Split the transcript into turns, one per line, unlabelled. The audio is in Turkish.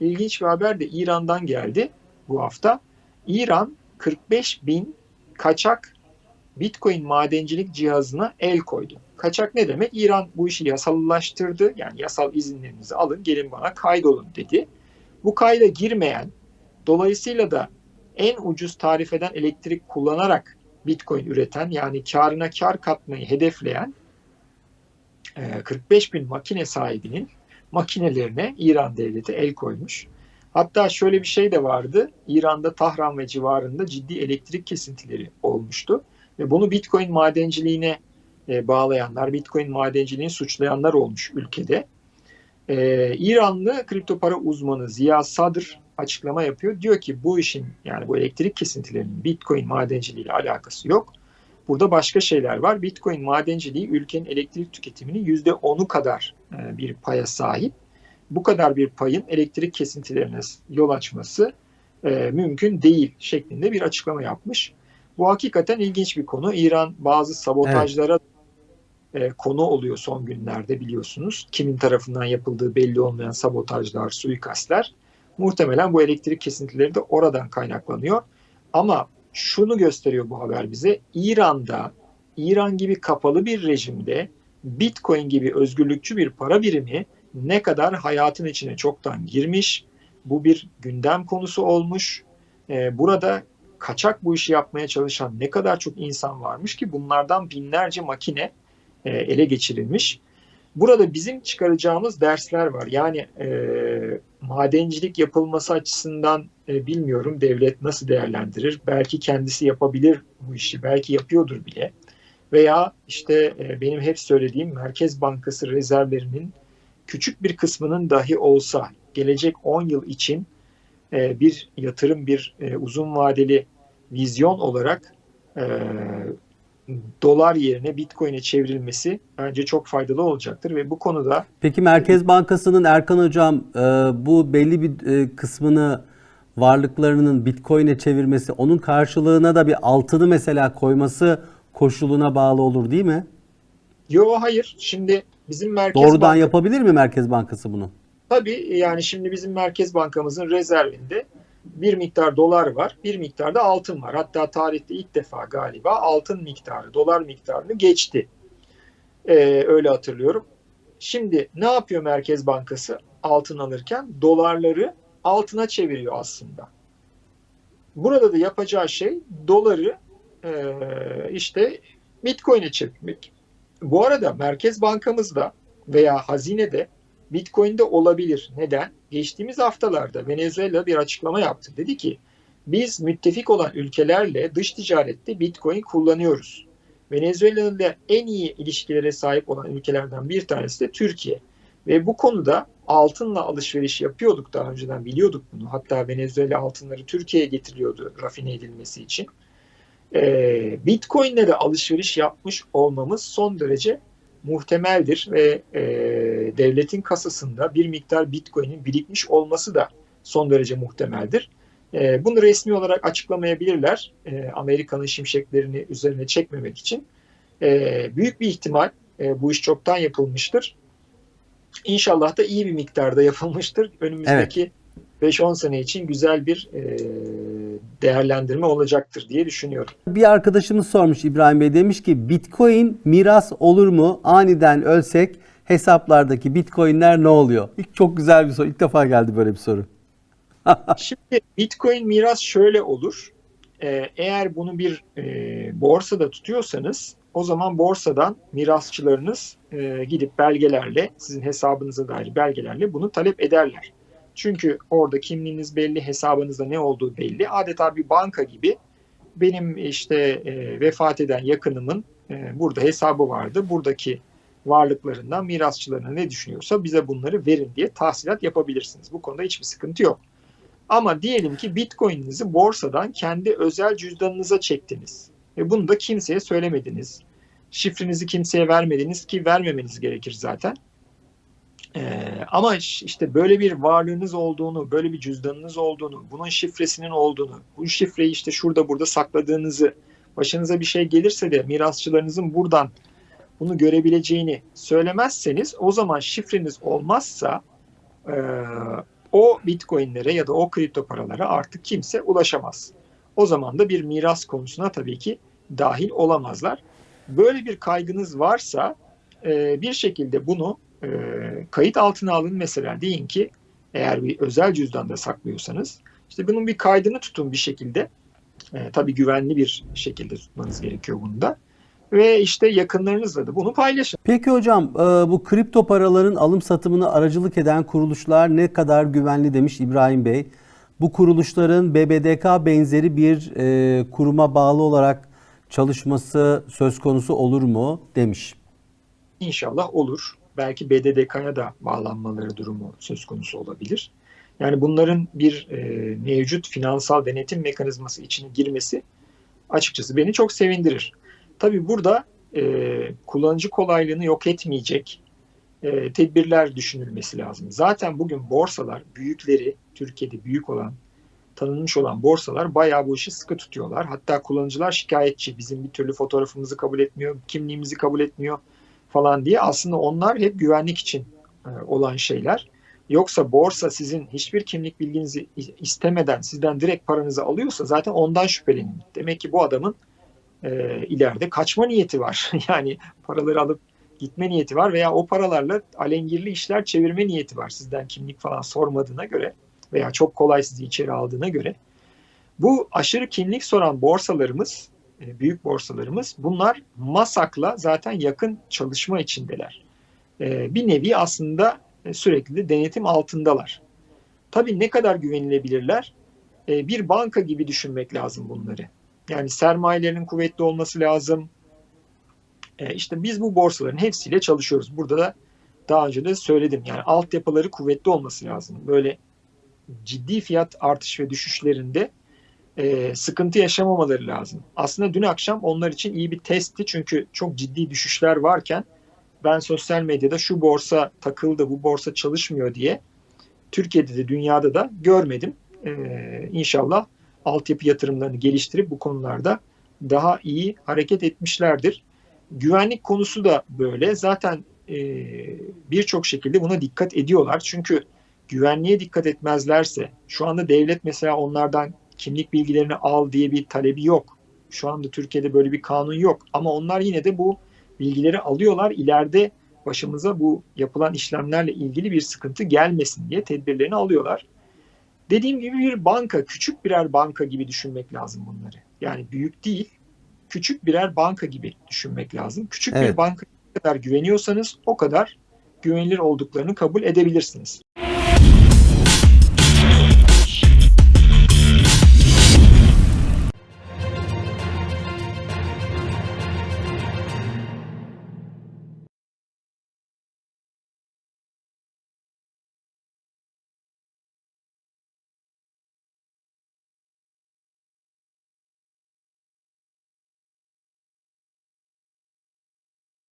ilginç bir haber de İran'dan geldi bu hafta. İran 45 bin kaçak Bitcoin madencilik cihazına el koydu. Kaçak ne demek? İran bu işi yasallaştırdı. Yani yasal izinlerinizi alın gelin bana kaydolun dedi. Bu kayda girmeyen dolayısıyla da en ucuz tarif eden elektrik kullanarak Bitcoin üreten yani karına kar katmayı hedefleyen 45 bin makine sahibinin makinelerine İran devleti el koymuş. Hatta şöyle bir şey de vardı. İran'da Tahran ve civarında ciddi elektrik kesintileri olmuştu. Ve bunu Bitcoin madenciliğine e, bağlayanlar, Bitcoin madenciliğini suçlayanlar olmuş ülkede. Ee, İranlı kripto para uzmanı Ziya Sadr açıklama yapıyor. Diyor ki bu işin yani bu elektrik kesintilerinin Bitcoin madenciliği ile alakası yok. Burada başka şeyler var. Bitcoin madenciliği ülkenin elektrik tüketiminin yüzde onu kadar e, bir paya sahip. Bu kadar bir payın elektrik kesintilerine yol açması e, mümkün değil şeklinde bir açıklama yapmış. Bu hakikaten ilginç bir konu. İran bazı sabotajlara evet. konu oluyor son günlerde biliyorsunuz. Kimin tarafından yapıldığı belli olmayan sabotajlar, suikastler. Muhtemelen bu elektrik kesintileri de oradan kaynaklanıyor. Ama şunu gösteriyor bu haber bize. İran'da, İran gibi kapalı bir rejimde Bitcoin gibi özgürlükçü bir para birimi ne kadar hayatın içine çoktan girmiş. Bu bir gündem konusu olmuş. Ee, burada kaçak bu işi yapmaya çalışan ne kadar çok insan varmış ki bunlardan binlerce makine e, ele geçirilmiş. Burada bizim çıkaracağımız dersler var. Yani e, madencilik yapılması açısından e, bilmiyorum devlet nasıl değerlendirir. Belki kendisi yapabilir bu işi, belki yapıyordur bile. Veya işte e, benim hep söylediğim Merkez Bankası rezervlerinin küçük bir kısmının dahi olsa gelecek 10 yıl için e, bir yatırım, bir e, uzun vadeli vizyon olarak e, dolar yerine Bitcoin'e çevrilmesi bence çok faydalı olacaktır ve bu konuda
Peki Merkez Bankası'nın Erkan Hocam e, bu belli bir e, kısmını varlıklarının Bitcoin'e çevirmesi onun karşılığına da bir altını mesela koyması koşuluna bağlı olur değil mi?
Yo hayır. Şimdi bizim Merkez
Doğrudan
Banka,
yapabilir mi Merkez Bankası bunu?
Tabii yani şimdi bizim Merkez Bankamızın rezervinde bir miktar dolar var, bir miktar da altın var. Hatta tarihte ilk defa galiba altın miktarı, dolar miktarını geçti. Ee, öyle hatırlıyorum. Şimdi ne yapıyor Merkez Bankası altın alırken? Dolarları altına çeviriyor aslında. Burada da yapacağı şey doları e, işte Bitcoin'e çevirmek. Bu arada Merkez Bankamızda veya hazinede Bitcoin'de olabilir. Neden? Geçtiğimiz haftalarda Venezuela bir açıklama yaptı. Dedi ki biz müttefik olan ülkelerle dış ticarette Bitcoin kullanıyoruz. Venezuela'nın en iyi ilişkilere sahip olan ülkelerden bir tanesi de Türkiye. Ve bu konuda altınla alışveriş yapıyorduk daha önceden biliyorduk bunu. Hatta Venezuela altınları Türkiye'ye getiriliyordu rafine edilmesi için. Ee, Bitcoin'le de alışveriş yapmış olmamız son derece muhtemeldir ve e, devletin kasasında bir miktar Bitcoin'in birikmiş olması da son derece muhtemeldir. E, bunu resmi olarak açıklamayabilirler e, Amerika'nın şimşeklerini üzerine çekmemek için. E, büyük bir ihtimal e, bu iş çoktan yapılmıştır. İnşallah da iyi bir miktarda yapılmıştır. Önümüzdeki evet. 5-10 sene için güzel bir e, değerlendirme olacaktır diye düşünüyorum.
Bir arkadaşımız sormuş İbrahim Bey demiş ki Bitcoin miras olur mu? Aniden ölsek hesaplardaki Bitcoin'ler ne oluyor? İlk çok güzel bir soru. İlk defa geldi böyle bir soru.
Şimdi Bitcoin miras şöyle olur. Ee, eğer bunu bir e, borsada tutuyorsanız o zaman borsadan mirasçılarınız e, gidip belgelerle sizin hesabınıza dair belgelerle bunu talep ederler. Çünkü orada kimliğiniz belli, hesabınızda ne olduğu belli. Adeta bir banka gibi benim işte e, vefat eden yakınımın e, burada hesabı vardı. Buradaki varlıklarından mirasçılarına ne düşünüyorsa bize bunları verin diye tahsilat yapabilirsiniz. Bu konuda hiçbir sıkıntı yok. Ama diyelim ki Bitcoin'inizi borsadan kendi özel cüzdanınıza çektiniz. Ve bunu da kimseye söylemediniz. Şifrenizi kimseye vermediniz ki vermemeniz gerekir zaten. Ee, ama işte böyle bir varlığınız olduğunu, böyle bir cüzdanınız olduğunu, bunun şifresinin olduğunu, bu şifreyi işte şurada burada sakladığınızı, başınıza bir şey gelirse de mirasçılarınızın buradan bunu görebileceğini söylemezseniz o zaman şifreniz olmazsa e, o bitcoinlere ya da o kripto paralara artık kimse ulaşamaz. O zaman da bir miras konusuna tabii ki dahil olamazlar. Böyle bir kaygınız varsa e, bir şekilde bunu e, kayıt altına alın mesela deyin ki eğer bir özel cüzdanda saklıyorsanız işte bunun bir kaydını tutun bir şekilde. E, tabii güvenli bir şekilde tutmanız gerekiyor bunu da. Ve işte yakınlarınızla da bunu paylaşın.
Peki hocam e, bu kripto paraların alım satımını aracılık eden kuruluşlar ne kadar güvenli demiş İbrahim Bey. Bu kuruluşların BBDK benzeri bir e, kuruma bağlı olarak çalışması söz konusu olur mu demiş.
İnşallah olur. Belki BDDK'ya da bağlanmaları durumu söz konusu olabilir. Yani bunların bir e, mevcut finansal denetim mekanizması içine girmesi açıkçası beni çok sevindirir. Tabii burada e, kullanıcı kolaylığını yok etmeyecek e, tedbirler düşünülmesi lazım. Zaten bugün borsalar büyükleri, Türkiye'de büyük olan, tanınmış olan borsalar bayağı bu işi sıkı tutuyorlar. Hatta kullanıcılar şikayetçi. Bizim bir türlü fotoğrafımızı kabul etmiyor, kimliğimizi kabul etmiyor falan diye. Aslında onlar hep güvenlik için e, olan şeyler. Yoksa borsa sizin hiçbir kimlik bilginizi istemeden sizden direkt paranızı alıyorsa zaten ondan şüphelenin. Demek ki bu adamın e, ileride kaçma niyeti var. yani paraları alıp gitme niyeti var veya o paralarla alengirli işler çevirme niyeti var. Sizden kimlik falan sormadığına göre veya çok kolay sizi içeri aldığına göre. Bu aşırı kimlik soran borsalarımız, e, büyük borsalarımız bunlar MASAK'la zaten yakın çalışma içindeler. E, bir nevi aslında e, sürekli de denetim altındalar. Tabii ne kadar güvenilebilirler? Bir banka gibi düşünmek lazım bunları. Yani sermayelerinin kuvvetli olması lazım. İşte biz bu borsaların hepsiyle çalışıyoruz. Burada da daha önce de söyledim. Yani altyapıları kuvvetli olması lazım. Böyle ciddi fiyat artış ve düşüşlerinde e, sıkıntı yaşamamaları lazım. Aslında dün akşam onlar için iyi bir testti çünkü çok ciddi düşüşler varken ben sosyal medyada şu borsa takıldı, bu borsa çalışmıyor diye Türkiye'de de dünyada da görmedim. E, inşallah altyapı yatırımlarını geliştirip bu konularda daha iyi hareket etmişlerdir. Güvenlik konusu da böyle. Zaten e, birçok şekilde buna dikkat ediyorlar. Çünkü güvenliğe dikkat etmezlerse, şu anda devlet mesela onlardan kimlik bilgilerini al diye bir talebi yok. Şu anda Türkiye'de böyle bir kanun yok. Ama onlar yine de bu bilgileri alıyorlar. İleride başımıza bu yapılan işlemlerle ilgili bir sıkıntı gelmesin diye tedbirlerini alıyorlar. Dediğim gibi bir banka, küçük birer banka gibi düşünmek lazım bunları. Yani büyük değil, küçük birer banka gibi düşünmek lazım. Küçük
evet.
bir banka kadar güveniyorsanız o kadar güvenilir olduklarını kabul edebilirsiniz.